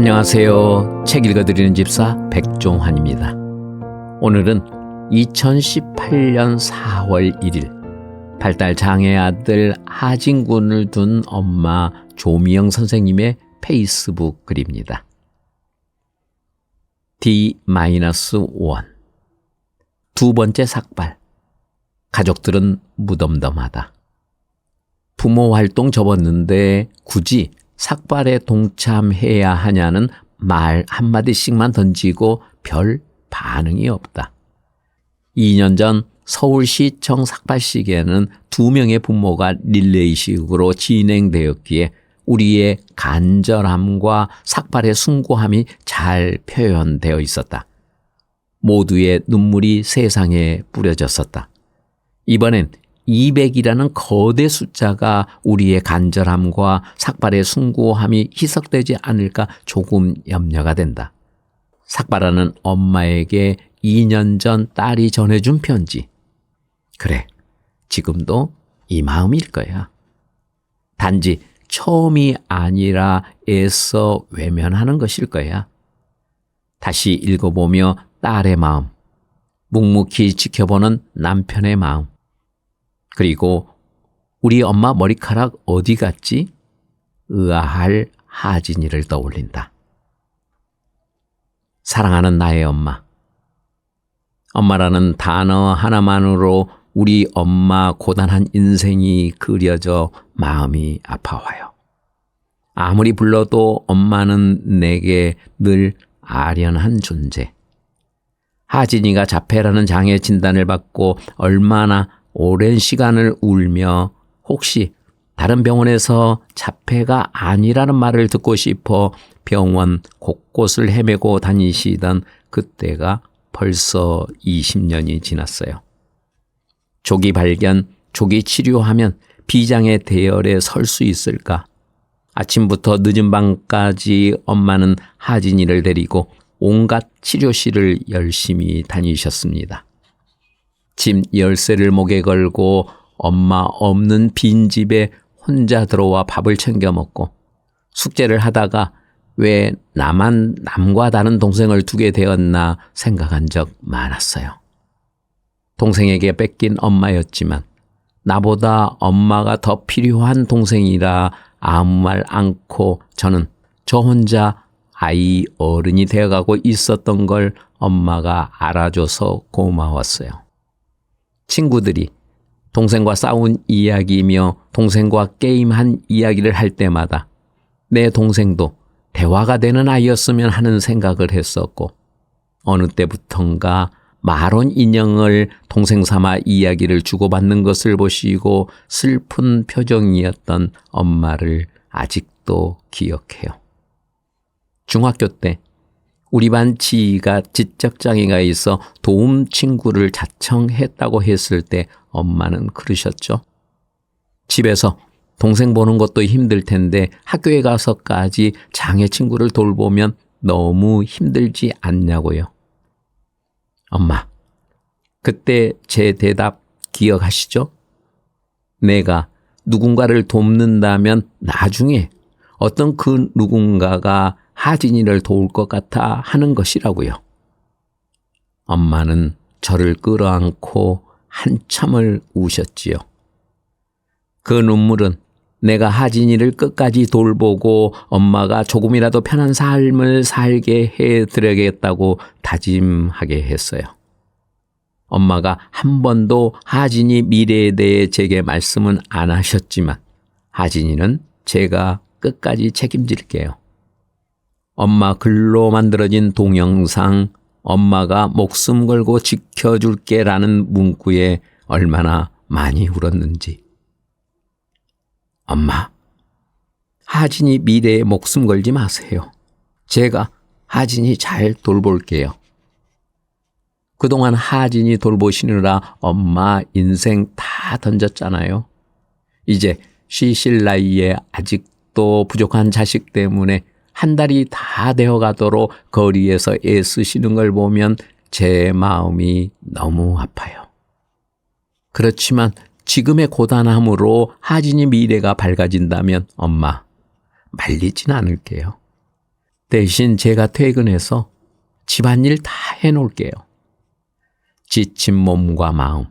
안녕하세요. 책 읽어드리는 집사 백종환입니다. 오늘은 2018년 4월 1일 발달 장애 아들 하진군을 둔 엄마 조미영 선생님의 페이스북 글입니다. D-1 두 번째 삭발 가족들은 무덤덤하다. 부모 활동 접었는데 굳이 삭발에 동참해야 하냐는 말 한마디씩만 던지고 별 반응이 없다. 2년 전 서울시청 삭발식에는 두 명의 부모가 릴레이식으로 진행되었기에 우리의 간절함과 삭발의 숭고함이 잘 표현되어 있었다. 모두의 눈물이 세상에 뿌려졌었다. 이번엔 200이라는 거대 숫자가 우리의 간절함과 삭발의 숭고함이 희석되지 않을까 조금 염려가 된다. 삭발하는 엄마에게 2년 전 딸이 전해준 편지. 그래, 지금도 이 마음일 거야. 단지 처음이 아니라 애써 외면하는 것일 거야. 다시 읽어보며 딸의 마음, 묵묵히 지켜보는 남편의 마음, 그리고 우리 엄마 머리카락 어디 갔지? 의아할 하진이를 떠올린다. 사랑하는 나의 엄마. 엄마라는 단어 하나만으로 우리 엄마 고단한 인생이 그려져 마음이 아파와요. 아무리 불러도 엄마는 내게 늘 아련한 존재. 하진이가 자폐라는 장애 진단을 받고 얼마나 오랜 시간을 울며 혹시 다른 병원에서 자폐가 아니라는 말을 듣고 싶어 병원 곳곳을 헤매고 다니시던 그때가 벌써 20년이 지났어요. 조기 발견, 조기 치료하면 비장의 대열에 설 수 있을까? 아침부터 늦은 밤까지 엄마는 하진이를 데리고 온갖 치료실을 열심히 다니셨습니다. 집 열쇠를 목에 걸고 엄마 없는 빈집에 혼자 들어와 밥을 챙겨 먹고 숙제를 하다가 왜 나만 남과 다른 동생을 두게 되었나 생각한 적 많았어요. 동생에게 뺏긴 엄마였지만 나보다 엄마가 더 필요한 동생이라 아무 말 않고 저는 저 혼자 아이 어른이 되어가고 있었던 걸 엄마가 알아줘서 고마웠어요. 친구들이 동생과 싸운 이야기며 동생과 게임한 이야기를 할 때마다 내 동생도 대화가 되는 아이였으면 하는 생각을 했었고 어느 때부턴가 마론 인형을 동생 삼아 이야기를 주고받는 것을 보시고 슬픈 표정이었던 엄마를 아직도 기억해요. 중학교 때 우리 반 지희가 지적장애가 있어 도움 친구를 자청했다고 했을 때 엄마는 그러셨죠. 집에서 동생 보는 것도 힘들 텐데 학교에 가서까지 장애 친구를 돌보면 너무 힘들지 않냐고요. 엄마, 그때 제 대답 기억하시죠? 내가 누군가를 돕는다면 나중에 어떤 그 누군가가 하진이를 도울 것 같아 하는 것이라고요. 엄마는 저를 끌어안고 한참을 우셨지요. 그 눈물은 내가 하진이를 끝까지 돌보고 엄마가 조금이라도 편한 삶을 살게 해 드려야겠다고 다짐하게 했어요. 엄마가 한 번도 하진이 미래에 대해 제게 말씀은 안 하셨지만 하진이는 제가 끝까지 책임질게요. 엄마 글로 만들어진 동영상 엄마가 목숨 걸고 지켜줄게 라는 문구에 얼마나 많이 울었는지. 엄마, 하진이 미래에 목숨 걸지 마세요. 제가 하진이 잘 돌볼게요. 그동안 하진이 돌보시느라 엄마 인생 다 던졌잖아요. 이제 쉬실 나이에 아직도 부족한 자식 때문에 한 달이 다 되어 가도록 거리에서 애쓰시는 걸 보면 제 마음이 너무 아파요. 그렇지만 지금의 고단함으로 하진이 미래가 밝아진다면 엄마, 말리진 않을게요. 대신 제가 퇴근해서 집안일 다 해놓을게요. 지친 몸과 마음,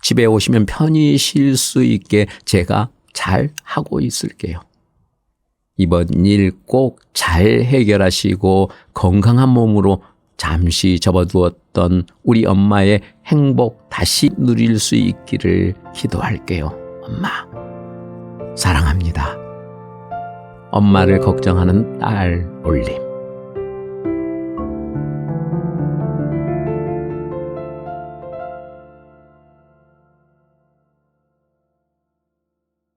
집에 오시면 편히 쉴 수 있게 제가 잘 하고 있을게요. 이번 일 꼭 잘 해결하시고 건강한 몸으로 잠시 접어두었던 우리 엄마의 행복 다시 누릴 수 있기를 기도할게요. 엄마. 사랑합니다. 엄마를 걱정하는 딸 올림.